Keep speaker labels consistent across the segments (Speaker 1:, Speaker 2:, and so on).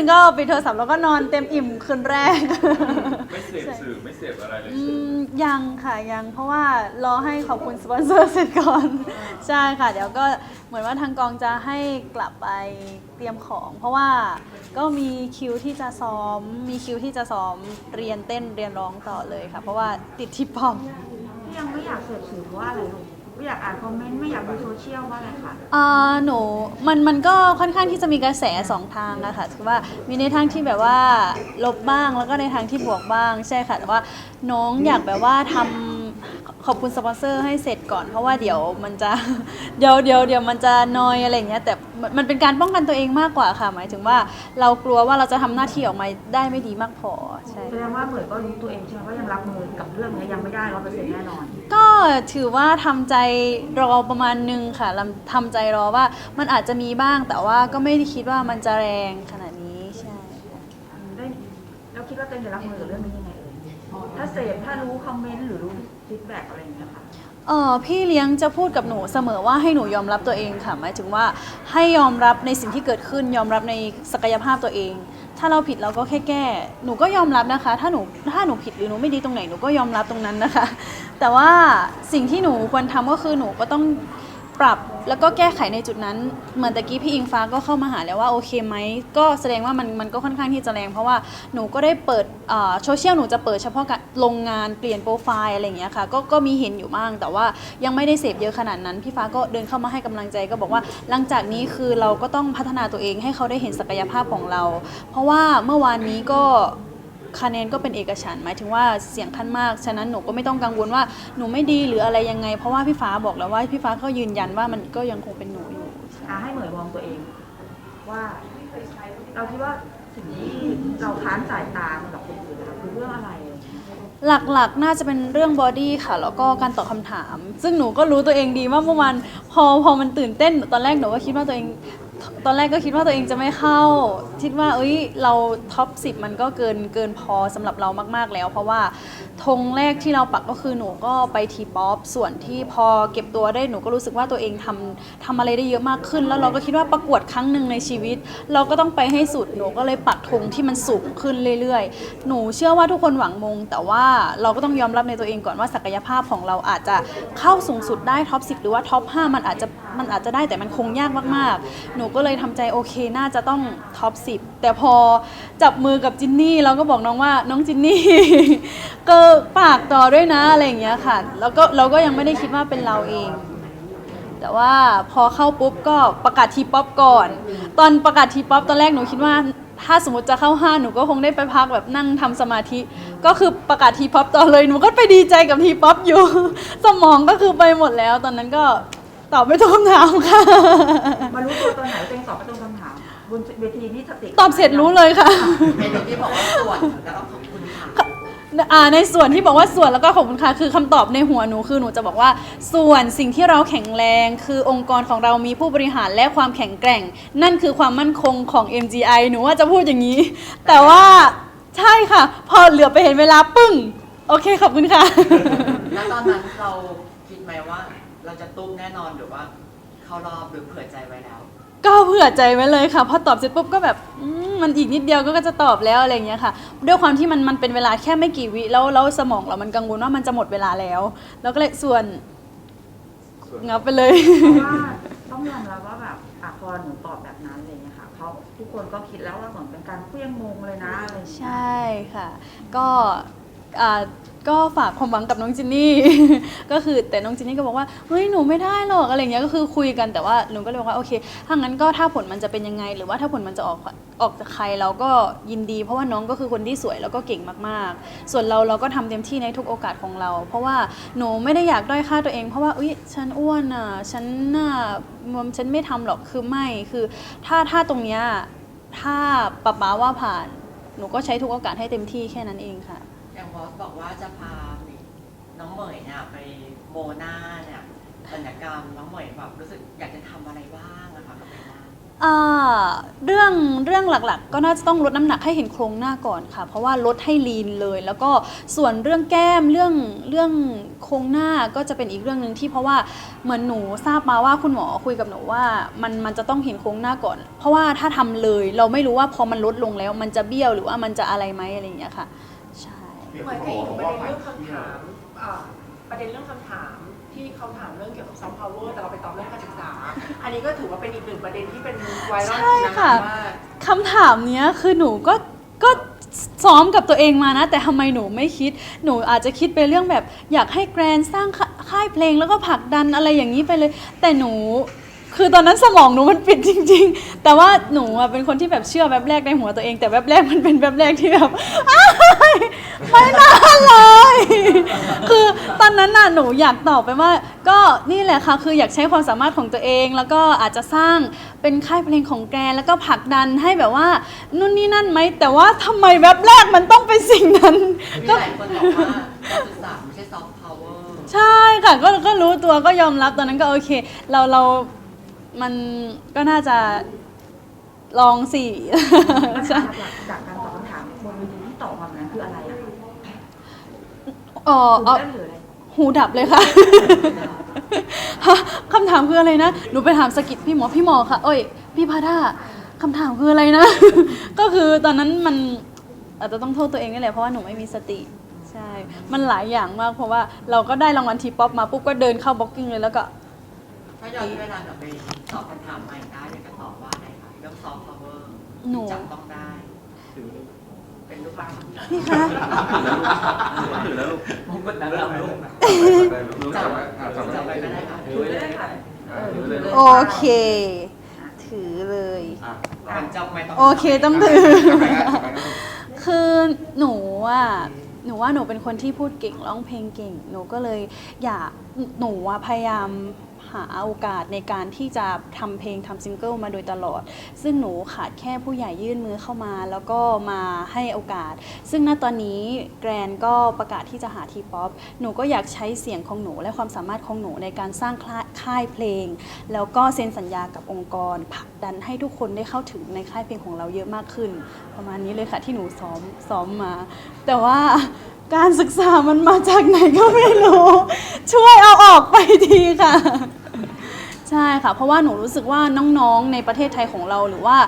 Speaker 1: นก็ปิดโทรศัพท์แล้วก็นอนเต็มอิ่มคืนแรก
Speaker 2: ไม่เสพสื่อไม่เสพอะไรเลย
Speaker 1: อื
Speaker 2: ใช่ไหม
Speaker 1: มยังค่ะยังเพราะว่ารอให้ขอบคุณสปอนเซอร์เสร็จก่อน ใช่ค่ะ เดี๋ยวก็เหมือนว่าทางกองจะให้กลับไปเตรียมของ เพราะว่าก็มีคิวที่จะซ้อม มีคิวที่จะซ้อมเรียนเต้นเรียนร้องต่อเลยค่ะ เพราะว่าติดที่ปอม
Speaker 3: ที่ยังไม่อยากเสพสื่อเพราะว่าอะไรลูก ไม่อยากอ่านคอมเมนต์ไม่อยากดูโซเชียลว่าอะไรคะ
Speaker 1: อ่าหนูมันมันก็ค่อนข้างที่จะมีกระแสสองทางอะค่ะคือว่ามีในทางที่แบบว่าลบบ้างแล้วก็ในทางที่บวกบ้างใช่ค่ะแต่ว่าน้องอยากแบบว่าทำ ขอบคุณสปอนเซอร์ให้เสร็จก่อนเพราะว่าเดี๋ยวมันจะ เดี๋ยวเดี๋ยวเดี๋ยวมันจะนอยอะไรอย่างเงี้ยแต่มันมันเป็นการป้องกันตัวเองมากกว่าค่ะ หมายถึงว่าเรากลัวว่าเราจะทำหน้าที่ออกมาได้ไม่ดีมากพอใช่
Speaker 3: แสดงว่าเหมือนก็รู้ตัวเองใช่ไหมว่ายังรับมือกับเรื่องนี้ยังไม่ได้ร้อยเปอร์เซ็นต์แน่นอน
Speaker 1: ก็ถือว่าทำใจรอประมาณนึงค่ะลำทำใจรอว่ามันอาจจะมีบ้างแต่ว่าก็ไม่ได้คิดว่ามันจะแรงขนาดนี้ใช่ค่ะ
Speaker 3: ได้แล้วคิดว่าตัวเองจะรับมือกับเรื่องนี้ยังไงเอ่ยถ้าเสพถ้ารู้คอมเมนต์หรือรู้ ฟีดแบ็กอะไรอย่างเงี้ยค่ะ
Speaker 1: เออพี่เลี้ยงจะพูดกับหนูเสมอว่าให้หนูยอมรับตัวเองค่ะ หมายถึงว่าให้ยอมรับในสิ่งที่เกิดขึ้น ยอมรับในศักยภาพตัวเอง ถ้าเราผิดเราก็แค่แก้ หนูก็ยอมรับนะคะ ถ้าหนูถ้าหนูผิดหรือหนูไม่ดีตรงไหนหนูก็ยอมรับตรงนั้นนะคะ แต่ว่าสิ่งที่หนูควรทำก็คือหนูก็ต้อง ปรับแล้วก็แก้ไขในจุดนั้น เหมือนตะกี้พี่อิงฟ้าก็เข้ามาหาแล้วว่าโอเคไหมก็แสดงว่ามันมันก็ค่อนข้างที่จะแรง เพราะว่าหนูก็ได้เปิดโซเชียลหนูจะเปิดเฉพาะการลงงานเปลี่ยนโปรไฟล์อะไรอย่างเงี้ยค่ะก็ก็มีเห็นอยู่บ้าง แต่ว่ายังไม่ได้เสพเยอะขนาดนั้น พี่ฟ้าก็เดินเข้ามาให้กำลังใจก็บอกว่าหลังจากนี้คือเราก็ต้องพัฒนาตัวเองให้เขาได้เห็นศักยภาพของเรา เพราะว่าเมื่อวานนี้ก็ คะแนนก็เป็นเอกฉันท์หมายถึงว่าเสียงข้างมาก ฉะนั้นหนูก็ไม่ต้องกังวลว่าหนูไม่ดีหรืออะไรยังไง เพราะว่าพี่ฟ้าบอกแล้วว่าพี่ฟ้าก็ยืนยันว่ามันก็ยังคงเป็นหนูอยู่
Speaker 3: อาให้เหมยมองตัวเอง ว่าเราคิดว่าสิ่งที่เราค้านสายตากับคนอื่นนะคะคือเรื่องอะไร
Speaker 1: หลักๆ น่าจะเป็นเรื่องบอดี้ค่ะ แล้วก็การตอบคำถาม ซึ่งหนูก็รู้ตัวเองดีว่าเมื่อวานพอพอมันตื่นเต้น ตอนแรกหนูก็คิดว่าตัวเองตอนแรกก็คิดว่าตัวเองจะไม่เข้า คิดว่าเอ้ยเราท็อปสิมันก็เกินเกินพอสำหรับเรามาก ๆแล้ว เพราะว่าธงแรกที่เราปักก็คือหนูก็ไปทีป๊อปส่วนที่พอเก็บตัวได้หนูก็รู้สึกว่าตัวเองทำทำอะไรได้เยอะมากขึ้น แล้วเราก็คิดว่าประกวดครั้งหนึ่งในชีวิต เราก็ต้องไปให้สุดหนูก็เลยปักธงที่มันสูงขึ้นเรื่อยๆ หนูเชื่อว่าทุกคนหวังมง แต่ว่าเราก็ต้องยอมรับในตัวเองก่อนว่าศักยภาพของเราอาจจะเข้าสูงสุดได้ท็อป10หรือว่าท็อป5มันอาจจะมันอาจจะได้แต่มันคงยากมากๆ หนูก็เลยทำใจโอเคน่าจะต้องท็อป10แต่พอจับมือกับจินนี่เราก็บอกน้องว่าน้องจินนี่ ก็ฝากต่อด้วยนะอะไรอย่างเงี้ยค่ะ แล้วก็เราก็ยังไม่ได้คิดว่าเป็นเราเอง แต่ว่าพอเข้าปุ๊บก็ประกาศทีป๊อปก่อน ตอนประกาศทีป๊อปตอนแรกหนูคิดว่าถ้าสมมติจะเข้าห้าหนูก็คงได้ไปพักแบบนั่งทำสมาธิ ก็คือประกาศทีป๊อปต่อเลยหนูก็ไปดีใจกับทีป๊อปอยู่ สมองก็คือไปหมดแล้ว ตอนนั้นก็ ตอบไม่ตรงคำถามค่ะ
Speaker 3: มารู้ตัวตอนไหนตัวเองตอบไม่ตรงคำถามบนเวทีนี่สติ
Speaker 1: ตอบเสร็จรู้เลยค่ะ
Speaker 4: ในตรงที่บอกว่าส่วนแล้วก็ขอบคุณค่ะ
Speaker 1: อ่าในส่วนที่บอกว่าส่วนแล้วก็ขอบคุณค่ะคือคำตอบในหัวหนูคือหนูจะบอกว่า ส่วนสิ่งที่เราแข็งแรง คือองค์กรของเรามีผู้บริหารและความแข็งแกร่ง นั่นคือความมั่นคงของ MGI หนูว่าจะพูดอย่างนี้ แต่ว่าใช่ค่ะ พอเหลือไปเห็นเวลาปึ้ง โอเคขอบคุณค่ะ
Speaker 4: แล้วตอนนั้นเราคิดไหมว่า เราจะตุ้มแน่นอนหรือว่า เข้ารอบหรือเผื่อใจไว้แล้ว
Speaker 1: ก็เผื่อใจไว้เลยค่ะพอตอบเสร็จปุ๊บก็แบบอืมมันอีกนิดเดียวก็จะตอบแล้วอะไรอย่างเงี้ยค่ะด้วยความที่มันมันเป็นเวลาแค่ไม่กี่วิแล้วแล้วสมองเรามันกังวลว่ามันจะหมดเวลาแล้วแล้วก็เลยส่วน
Speaker 2: ส่วน
Speaker 1: งับไปเลย
Speaker 3: เพราะว่าต้องยอมรับว่าแบบอะพอหนูตอบแบบนั้นอะไรอย่างเลยค่ะเขาทุกคนก็คิดแล้วว่าเหมือนเป็นการเคลี้ยงมงเลยนะอะไรอย่างเงี้ย
Speaker 1: ใช่ค่ะ ก็อ่า ก็ฝากความหวังกับน้องจินนี่ ก็คือแต่น้องจินนี่ก็บอกว่าเฮ้ยหนูไม่ได้หรอกอะไรเงี้ยก็คือคุยกันแต่ว่าหนูก็เลยบอกว่าโอเคถ้างั้นก็ถ้าผลมันจะเป็นยังไง หรือว่าถ้าผลมันจะออกออกจากใครเราก็ยินดี เพราะว่าน้องก็คือคนที่สวยแล้วก็เก่งมากๆ ส่วนเราเราก็ทำเต็มที่ในทุกโอกาสของเรา เพราะว่าหนูไม่ได้อยากด้อยค่าตัวเองเพราะว่าอุ้ยฉันอ้วนอะฉันน่าฉันไม่ทำหรอกคือไม่คือ ถ้าถ้าตรงเนี้ยถ้าป๊าป๊าว่าผ่าน หนูก็ใช้ทุกโอกาสให้เต็มที่แค่นั้นเองค่ะ
Speaker 4: อย่างบอสบอกว่าจะพาน้องเหมยเนี่ยไปโมนาเนี่ยศัลยกรรมน้องเหมยแบบรู้สึกอยากจะทำอะไรบ้างอะคะกับใบหน้า
Speaker 1: อ่าเรื่องเรื่องหลักๆ ก็น่าจะต้องลดน้ำหนักให้เห็นโครงหน้าก่อนค่ะ เพราะว่าลดให้ลีนเลย แล้วก็ส่วนเรื่องแก้มเรื่องเรื่องโครงหน้าก็จะเป็นอีกเรื่องหนึ่งที่เพราะว่าเหมือนหนูทราบมาว่าคุณหมอคุยกับหนูว่ามันมันจะต้องเห็นโครงหน้าก่อน เพราะว่าถ้าทำเลยเราไม่รู้ว่าพอมันลดลงแล้วมันจะเบี้ยวหรือว่ามันจะอะไรไหมอะไรอย่างเงี้ยค่ะ ใช่
Speaker 5: หมายถึงประเด็นเรื่องคำถามอ่าประเด็นเรื่องคำถามที่เขาถามเรื่องเกี่ยวกับซอฟต์พาวเวอร์แต่เราไปตอบเรื่องการศึกษา อันนี้ก็ถือว่าเป็นอีกหนึ่งประเด็นที่เป็นไวรัล
Speaker 1: ใช่ค่ะ
Speaker 5: มาก
Speaker 1: คำถามเนี้ยคือหนูก็ก็ซ้อมกับตัวเองมานะ แต่ทำไมหนูไม่คิด หนูอาจจะคิดไปเรื่องแบบ อยากให้แกรนสร้างค่าค่ายเพลงแล้วก็ผลักดันอะไรอย่างนี้ไปเลย แต่หนู คือตอนนั้นสมองหนูมันปิดจริง ๆ แต่ว่าหนูอะเป็นคนที่แบบเชื่อแบบแรกในหัวตัวเอง แต่แบบแรกมันเป็นแบบแรกที่แบบอ้ายไม่น่าเลย คือตอนนั้นน่ะหนูอยากตอบไปว่า ก็นี่แหละค่ะคืออยากใช้ความสามารถของตัวเอง แล้วก็อาจจะสร้างเป็นค่ายเพลงของแกรนแล้วก็ผลักดันให้แบบว่านู่นนี่นั่นไหมแต่ว่าทำไมแบบแรกมันต้องเป็นสิ่งนั้น
Speaker 4: มี
Speaker 1: ก็
Speaker 4: หลายคนบอกว่าการศึกษาไม่ใช่ซอฟต์พาวเวอร์
Speaker 1: ใช่ค่ะก็ก็รู้ตัวก็ยอมรับตอนนั้นก็โอเค เราเรา มันก็น่าจะลองสิ
Speaker 3: ปัญ
Speaker 1: ใช่
Speaker 3: หาหลักๆจากการตอบคำถามบนเวทีที่ตอบมาแบบนั้นคืออะไรอะ
Speaker 1: อ๋อ
Speaker 3: ถูก
Speaker 1: เอา
Speaker 3: เล่นหรืออะไร
Speaker 1: หูดับเลยค่ะ ฮะคำถามคืออะไรนะ หนูไปถามสกิดพี่หมอพี่หมอค่ะ เอ้ย พี่พาด้าคำถามคืออะไรนะ ก็คือตอนนั้นมันอาจจะต้องโทษตัวเองนี่แหละเพราะว่าหนูไม่มีสติ ใช่ มันหลายอย่างมากเพราะว่าเราก็ได้รางวัลทีป๊อปมาปุ๊บก็เดินเข้าบ็อกกิ้งเลยแล้วก็
Speaker 4: ถ้าย้อนเวลากลับไปตอบคำถามใหม่ได้อยากจะตอบว่าอะไรคะเรื่องซอฟต์พาวเวอร์
Speaker 1: หนู
Speaker 4: จับต้องได้เป็นรูปร่าง
Speaker 1: พี่คะ
Speaker 2: ถือแล้วลูก
Speaker 6: ผมก็นั่งรับลูก
Speaker 2: รู้
Speaker 4: จับ
Speaker 2: ไหมอะจับ
Speaker 4: จับ
Speaker 2: ไว้
Speaker 4: ไปก็ได้ค่ะ
Speaker 3: ถือได้ค่ะ
Speaker 2: อะถือเลยลูก
Speaker 1: โอเค ถือเลย
Speaker 4: มันจับไม่ต้อง
Speaker 1: โอเคต้องถือ คือหนูอะหนูว่าหนูเป็นคนที่พูดเก่งร้องเพลงเก่ง หนูก็เลยอยากหนูว่าพยายาม หาโอกาสในการที่จะทำเพลงทำซิงเกิลมาโดยตลอด ซึ่งหนูขาดแค่ผู้ใหญ่ยื่นมือเข้ามา แล้วก็มาให้โอกาส ซึ่งณตอนนี้แกรนก็ประกาศที่จะหาทีป๊อปหนูก็อยากใช้เสียงของหนูและความสามารถของหนูในการสร้างค่ายค่ายเพลง แล้วก็เซ็นสัญญากับองค์กรผลักดันให้ทุกคนได้เข้าถึงในค่ายเพลงของเราเยอะมากขึ้น ประมาณนี้เลยค่ะที่หนูซ้อมซ้อมมา แต่ว่า การศึกษามันมาจากไหนก็ไม่รู้ ช่วยเอาออกไปทีค่ะ ใช่ค่ะ เพราะว่าหนูรู้สึกว่าน้องๆในประเทศไทยของเราหรือว่า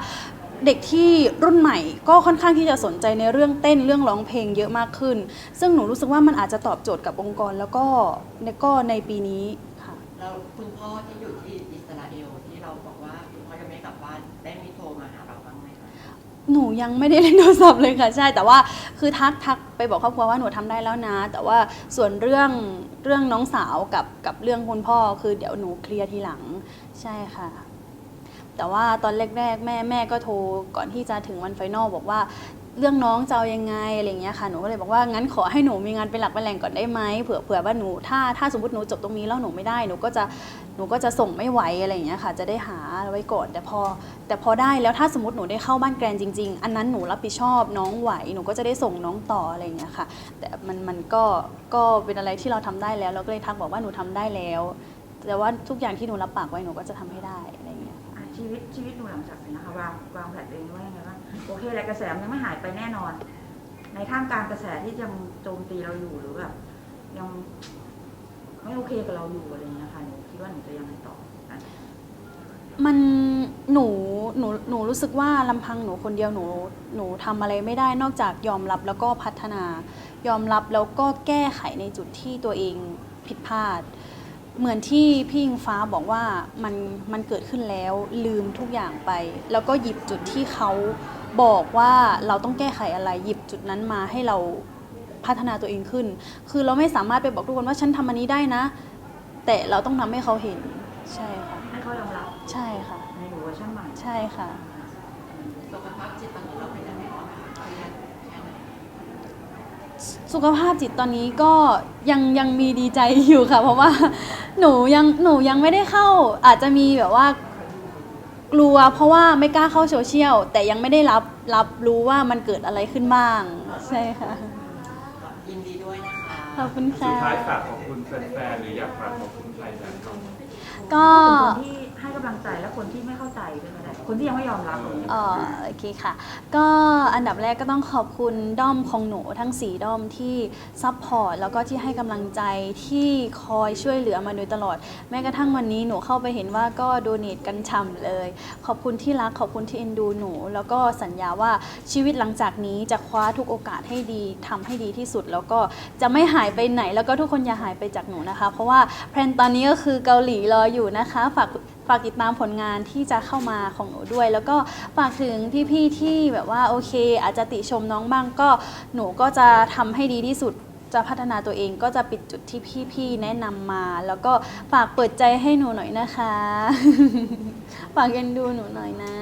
Speaker 1: เด็กที่รุ่นใหม่ก็ค่อนข้างที่จะสนใจในเรื่องเต้นเรื่องร้องเพลงเยอะมากขึ้น ซึ่งหนูรู้สึกว่ามันอาจจะตอบโจทย์กับองค์กรแล้วก็ในก็ในปีนี้ค่ะ
Speaker 4: แล้วคุณพ่อที่อยู่ที่ ห
Speaker 1: นูยังไม่ได้เล่นโทรศัพท์เลยค่ะใช่แต่ว่าคือทักทักไปบอกครอบครัวว่าหนูทำได้แล้วนะ แต่ว่าส่วนเรื่องเรื่องน้องสาวกับกับเรื่องคุณพ่อคือเดี๋ยวหนูเคลียร์ทีหลังใช่ค่ะ แต่ว่าตอนแรกๆแม่แม่ก็โทรก่อนที่จะถึงวันไฟนอลบอกว่า เรื่องน้องจะเอายังไงอะไรเงี้ยค่ะหนูก็เลยบอกว่างั้นขอให้หนูมีงานเป็นหลักเป็นแหล่งก่อนได้ไหมเผื่อเผื่อว่าหนูถ้าถ้าสมมติหนูจบตรงนี้แล้วหนูไม่ได้หนูก็จะหนูก็จะส่งไม่ไหวอะไรเงี้ยค่ะ จะได้หาไว้ก่อนแต่พอ แต่พอได้แล้วถ้าสมมติหนูได้เข้าบ้านแกรนจริง ๆ อันนั้นหนูรับผิดชอบน้องไหวหนูก็จะได้ส่งน้องต่ออะไรเงี้ยค่ะ แต่มันมันก็ก็เป็นอะไรที่เราทำได้แล้วเราก็เลยทักบอกว่าหนูทำได้แล้ว แต่ว่าทุกอย่างที่หนูรับปากไว้หนูก็จะทำให้ได้อะไรเงี้ย
Speaker 3: ชีวิตชีวิตหนูหลังจากนี้นะคะวางวางแผนเองไว้ยังไงบ้าง โอเคแหละกระแสมันยังไม่หายไปแน่นอน ในท่ามกลางกระแสที่ยังโจมตีเราอยู่หรือแบบยังไม่โอเคกับเราอยู่อะไรอย่างเงี้ยค่ะหนูคิดว่าหนูจะยังไงต่ออะ
Speaker 1: มันหนูหนูหนูรู้สึกว่าลำพังหนูคนเดียวหนูหนูทำอะไรไม่ได้นอกจากยอมรับแล้วก็พัฒนา ยอมรับแล้วก็แก้ไขในจุดที่ตัวเองผิดพลาด เหมือนที่พี่อิงฟ้าบอกว่ามันมันเกิดขึ้นแล้วลืมทุกอย่างไป แล้วก็หยิบจุดที่เขา บอกว่าเราต้องแก้ไขอะไรหยิบจุดนั้นมาให้เราพัฒนาตัวเองขึ้น คือเราไม่สามารถไปบอกทุกคนว่าฉันทำอันนี้ได้นะ แต่เราต้องทำให้เขาเห็น ใช่ค่ะ
Speaker 3: ให้เขายอมรับ
Speaker 1: ใช่ค่ะ
Speaker 3: ในหนูเวอร์ชันใหม่
Speaker 1: ใช่ค่ะ
Speaker 4: สุขภาพจิตตอนนี้เราเป็นยังไงบ้างคะเครียดแค่ไหน
Speaker 1: สุขภาพจิตตอนนี้ก็ยังยังมีดีใจอยู่ค่ะ เพราะว่า หนูยังหนูยังไม่ได้เข้า อาจจะมีแบบว่า กลัวเพราะว่าไม่กล้าเข้าโซเชียลแต่ยังไม่ได้รับรับรู้ว่ามันเกิดอะไรขึ้นบ้าง ใช่ค่ะ
Speaker 4: ยินดีด้วยนะคะ
Speaker 1: ขอบคุณ
Speaker 2: สุ
Speaker 1: ค่ะ
Speaker 2: ดท้ายฝากขอบคุณแฟนๆหรืออยากฝากขอบคุณใครบ้าง
Speaker 1: ก็
Speaker 3: คนที่ให้กำลังใจและคนที่ไม่เข้าใจด้วยก็ได้ คนที่ยังไม่ยอมรับตรงนี้
Speaker 1: อ๋อโอเคค่ะ ก็อันดับแรกก็ต้องขอบคุณด้อมของหนูทั้ง4ด้อมที่ซัพพอร์ตแล้วก็ที่ให้กำลังใจที่คอยช่วยเหลือมาโดยตลอด แม้กระทั่งวันนี้หนูเข้าไปเห็นว่าก็โดเนทกันฉ่ำเลย ขอบคุณที่รักขอบคุณที่เอ็นดูหนู แล้วก็สัญญาว่าชีวิตหลังจากนี้จะคว้าทุกโอกาสให้ดีทำให้ดีที่สุด แล้วก็จะไม่หายไปไหน แล้วก็ทุกคนอย่าหายไปจากหนูนะคะ เพราะว่าแพลนตอนนี้ก็คือเกาหลีรออยู่นะคะฝาก ฝากติดตามผลงานที่จะเข้ามาของหนูด้วย แล้วก็ฝากถึงพี่ๆที่แบบว่าโอเค อาจจะติชมน้องบ้างก็หนูก็จะทำให้ดีที่สุดจะพัฒนาตัวเองก็จะปิดจุดที่พี่ๆแนะนำมา แล้วก็ฝากเปิดใจให้หนูหน่อยนะคะ ฝากเอ็นดูหนูหน่อยนะ